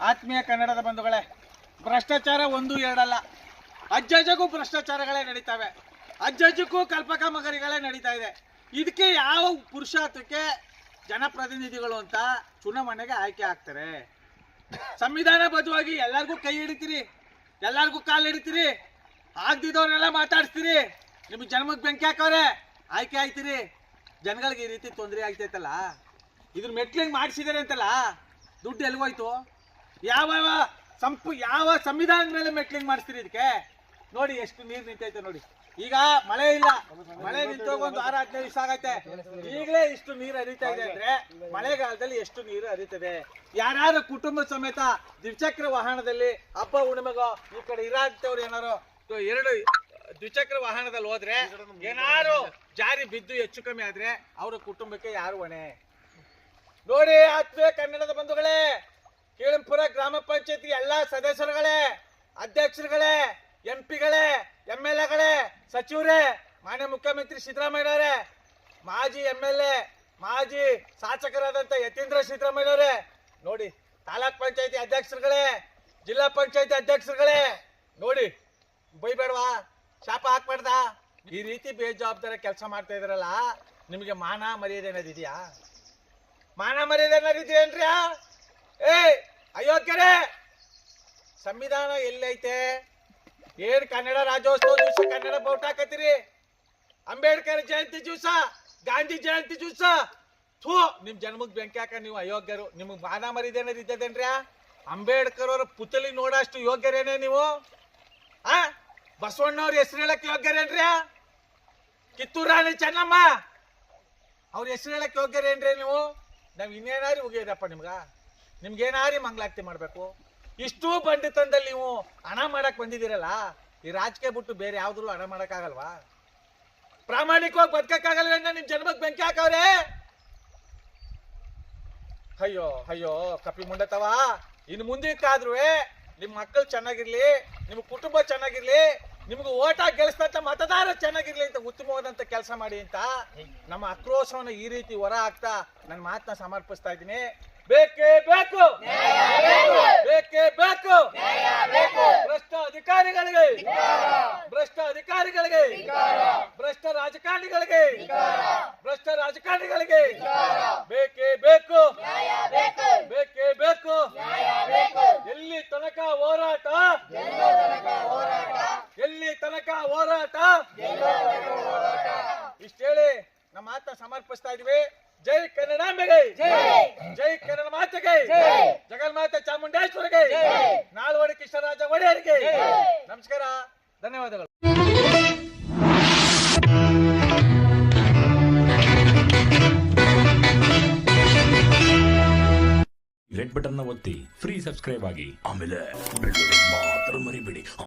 ಆತ್ಮೀಯ ಕನ್ನಡದ ಬಂಧುಗಳೇ, ಭ್ರಷ್ಟಾಚಾರ ಒಂದು ಎರಡಲ್ಲ. ಅಜ್ಜಜ್ಜಗೂ ಭ್ರಷ್ಟಾಚಾರಗಳೇ ನಡೀತವೆ. ಅಜ್ಜಜ್ಜಕ್ಕೂ ಕಲ್ಪಕ ಮಗರಿಗಳೇ ನಡೀತಾ ಇದೆ. ಇದಕ್ಕೆ ಯಾವ ಪುರುಷಾರ್ಥಕ್ಕೆ ಜನಪ್ರತಿನಿಧಿಗಳು ಅಂತ ಚುನಾವಣೆಗೆ ಆಯ್ಕೆ ಆಗ್ತಾರೆ? ಸಂವಿಧಾನಬದ್ಧವಾಗಿ ಎಲ್ಲರಿಗೂ ಕೈ ಹಿಡಿತೀರಿ, ಎಲ್ಲರಿಗೂ ಕಾಲು ಹಿಡಿತೀರಿ, ಆಗ್ದಿದ್ದವ್ರನ್ನೆಲ್ಲ ಮಾತಾಡ್ಸ್ತೀರಿ. ನಿಮ್ಗೆ ಜನ್ಮಕ್ಕೆ ಬೆಂಕಿ ಹಾಕವ್ರೆ, ಆಯ್ಕೆ ಆಯ್ತೀರಿ. ಜನಗಳಿಗೆ ಈ ರೀತಿ ತೊಂದರೆ ಆಗ್ತೈತಲ್ಲ? ಇದ್ರ ಮೆಟ್ಲಿಂಗ್ ಮಾಡಿಸಿದಾರೆ ಅಂತಲ್ಲ? ದುಡ್ಡು ಎಲ್ಗೋಯ್ತು? ಯಾವ ಸಂಪು, ಯಾವ ಸಂವಿಧಾನದ ಮೇಲೆ ಮೆಟ್ಲಿಂಗ್ ಮಾಡಿಸ್ತೀರಿ ಇದಕ್ಕೆ? ನೋಡಿ, ಎಷ್ಟು ನೀರು ನಿಂತೈತೆ ನೋಡಿ. ಈಗ ಮಳೆ ಇಲ್ಲ. ಮಳೆ ನಿಂತೋಗ ಒಂದು ವಾರ ಹದಿನೈದು ದಿವಸ ಆಗೈತೆ. ಈಗಲೇ ಇಷ್ಟು ನೀರು ಹರಿತಾ ಇದೆ ಅಂದ್ರೆ ಮಳೆಗಾಲದಲ್ಲಿ ಎಷ್ಟು ನೀರು ಹರಿತದೆ? ಯಾರು ಕುಟುಂಬ ಸಮೇತ ದ್ವಿಚಕ್ರ ವಾಹನದಲ್ಲಿ ಹಬ್ಬ ಹುಣ್ಣಿಮೆಗೋ ಈ ಕಡೆ ಇರಾಂತವ್ರು ಏನಾರು ಎರಡು ದ್ವಿಚಕ್ರ ವಾಹನದಲ್ಲಿ ಹೋದ್ರೆ ಏನಾರು ಜಾರಿ ಬಿದ್ದು ಹೆಚ್ಚು ಕಮ್ಮಿ ಆದ್ರೆ ಅವರ ಕುಟುಂಬಕ್ಕೆ ಯಾರು ಹೊಣೆ? ನೋಡಿ ಆತ್ಮೀಯ ಕನ್ನಡದ ಬಂಧುಗಳೇ, ಕೀಳಂಪುರ ಗ್ರಾಮ ಪಂಚಾಯತಿ ಎಲ್ಲಾ ಸದಸ್ಯರುಗಳೇ, ಅಧ್ಯಕ್ಷರುಗಳೇ ಎಂ ಪಿಗಳೇ ಎಂ ಎಲ್ ಎಗಳೇ ಸಚಿವರೇ, ಮಾನ್ಯ ಮುಖ್ಯಮಂತ್ರಿ ಸಿದ್ದರಾಮಯ್ಯನವರೇ ಮಾಜಿ ಎಂ ಎಲ್ ಎ ಮಾಜಿ ಶಾಸಕರಾದಂಥ ಯತೀಂದ್ರ ಸಿದ್ದರಾಮಯ್ಯನವರೇ ನೋಡಿ ತಾಲೂಕ್ ಪಂಚಾಯತಿ ಅಧ್ಯಕ್ಷರುಗಳೇ, ಜಿಲ್ಲಾ ಪಂಚಾಯತಿ ಅಧ್ಯಕ್ಷರುಗಳೇ, ನೋಡಿ ಬೈಬೇಡವಾ, ಶಾಪ ಹಾಕ್ಬಾರ್ದಾ? ಈ ರೀತಿ ಬೇಜವಾಬ್ದಾರಿ ಕೆಲಸ ಮಾಡ್ತಾ ಇದ್ರಲ್ಲ, ನಿಮಗೆ ಮಾನ ಮರ್ಯಾದೆ ಅನ್ನೋದಿದೆಯಾ? ಮಾನ ಮರ್ಯಾದೆ ಅನ್ನೋದಿದೆಯೇನ್ರಿ ಏ ಅಯೋಗ್ಯರೇ ಸಂವಿಧಾನ ಎಲ್ಲೈತೆ? ಏನ್ ಕನ್ನಡ ರಾಜ್ಯೋತ್ಸವ ದಿವಸ ಕನ್ನಡ ಬೋಟ್ ಹಾಕತ್ತೀರಿ? ಅಂಬೇಡ್ಕರ್ ಜಯಂತಿ ದಿವಸ, ಗಾಂಧಿ ಜಯಂತಿ ದಿವಸ. ಥೂ, ನಿಮ್ ಜನ್ಮಕ್ ಬೆಂಕಿ ಹಾಕ ನೀವು ಅಯೋಗ್ಯರು. ನಿಮ್ಗೆ ಮಾನ ಮರ್ಯಾದೆ ಅನ್ನೋದು ಇದ್ದದೇನ್ರಿ? ಅಂಬೇಡ್ಕರ್ ಅವ್ರ ಪುತಲಿ ನೋಡಷ್ಟು ಯೋಗ್ಯರೇನೆ ನೀವು? ಆ? ಬಸವಣ್ಣವ್ರ ಹೆಸರು ಹೇಳಕ್ ಯೋಗ್ಯರೇನ್ರಿ? ಕಿತ್ತೂರು ರಾಣಿ ಚೆನ್ನಮ್ಮ, ಅವ್ರ ಹೆಸರು ಹೇಳಕ್ ಯೋಗ್ಯರೇನ್ರಿ ನೀವು? ನಾವ್ ಇನ್ನೇನಾರಿ ಮುಗಿಯೋದಪ್ಪ ನಿಮ್ಗ? ನಿಮ್ಗೇನಾರಿ ಮಂಗ್ಲಾಗ್ತಿ ಮಾಡಬೇಕು? ಇಷ್ಟು ಬಂಡಿತನದಲ್ಲಿ ನೀವು ಹಣ ಮಾಡಕ್ ಬಂದಿದ್ದೀರಲ್ಲ, ಈ ರಾಜಕೀಯ ಬಿಟ್ಟು ಬೇರೆ ಯಾವ್ದ್ರಲ್ಲೂ ಹಣ ಮಾಡಕ್ ಆಗಲ್ವಾ ಪ್ರಾಮಾಣಿಕವಾಗಿ ಬದುಕಕ್ಕಾಗಲ್ಲ ನಿಮ್ಮ ಜನ್ಮಕ್ಕೆ ಬೆಂಕಿ ಹಾಕವ್ರೆ? ಅಯ್ಯೋ ಅಯ್ಯೋ, ಕಪಿ ಮುಂಡತವ, ಇನ್ನು ಮುಂದಕ್ಕಾದ್ರೂ ನಿಮ್ಮ ಮಕ್ಕಳು ಚೆನ್ನಾಗಿರ್ಲಿ, ನಿಮ್ಮ ಕುಟುಂಬ ಚೆನ್ನಾಗಿರ್ಲಿ ನಿಮ್ಗೆ ಓಟ ಗೆಲ್ಸ್ದಂತ ಮತದಾರ ಚೆನ್ನಾಗಿರ್ಲಿ ಅಂತ ಉತ್ತಮವಾದಂತ ಕೆಲಸ ಮಾಡಿ ಅಂತ ನಮ್ಮ ಆಕ್ರೋಶವನ್ನ ಈ ರೀತಿ ಹೊರ ಹಾಕ್ತಾ ನನ್ನ ಮಾತನ್ನ ಸಮರ್ಪಿಸ್ತಾ ಇದ್ದೀನಿ. ಬೇಕೇ ಬೇಕು. ಬೇಕೇ ಬೇಕು. ಭ್ರಷ್ಟ ಅಧಿಕಾರಿಗಳಿಗೆ. ಭ್ರಷ್ಟ ಅಧಿಕಾರಿಗಳಿಗೆ. ಭ್ರಷ್ಟ ರಾಜಕಾರಣಿಗಳಿಗೆ. ಭ್ರಷ್ಟ ರಾಜಕಾರಣಿಗಳಿಗೆ. ಬೇಕು ಬೇಕೇ ಬೇಕು ಎಲ್ಲಿ ತನಕ ಹೋರಾಟ ಎಲ್ಲಿ ತನಕ ಹೋರಾಟ. ಇಷ್ಟ ಹೇಳಿ ನಮ್ಮ ಮಾತ ಸಮರ್ಪಿಸ್ತಾ ಇದೀವಿ. ಜೈ ಕನ್ನಡಾಂಬೆಗೆ ಜೈ. ಕನ್ನಡ ಮಾತೆಗೆ. ಜಗನ್ಮಾತೆ ಚಾಮುಂಡೇಶ್ವರಿಗೆ. ನಾಲ್ವಡಿ ಕೃಷ್ಣರಾಜ ಒಡೆಯರಿಗೆ. ನಮಸ್ಕಾರ ಧನ್ಯವಾದಗಳು. ರೆಡ್ ಬಟನ್ನ ಒತ್ತಿ ಫ್ರೀ ಸಬ್ಸ್ಕ್ರೈಬ್ ಆಗಿ. ಆಮೇಲೆ ಮಾತ್ರ ಮರಿಬೇಡಿ.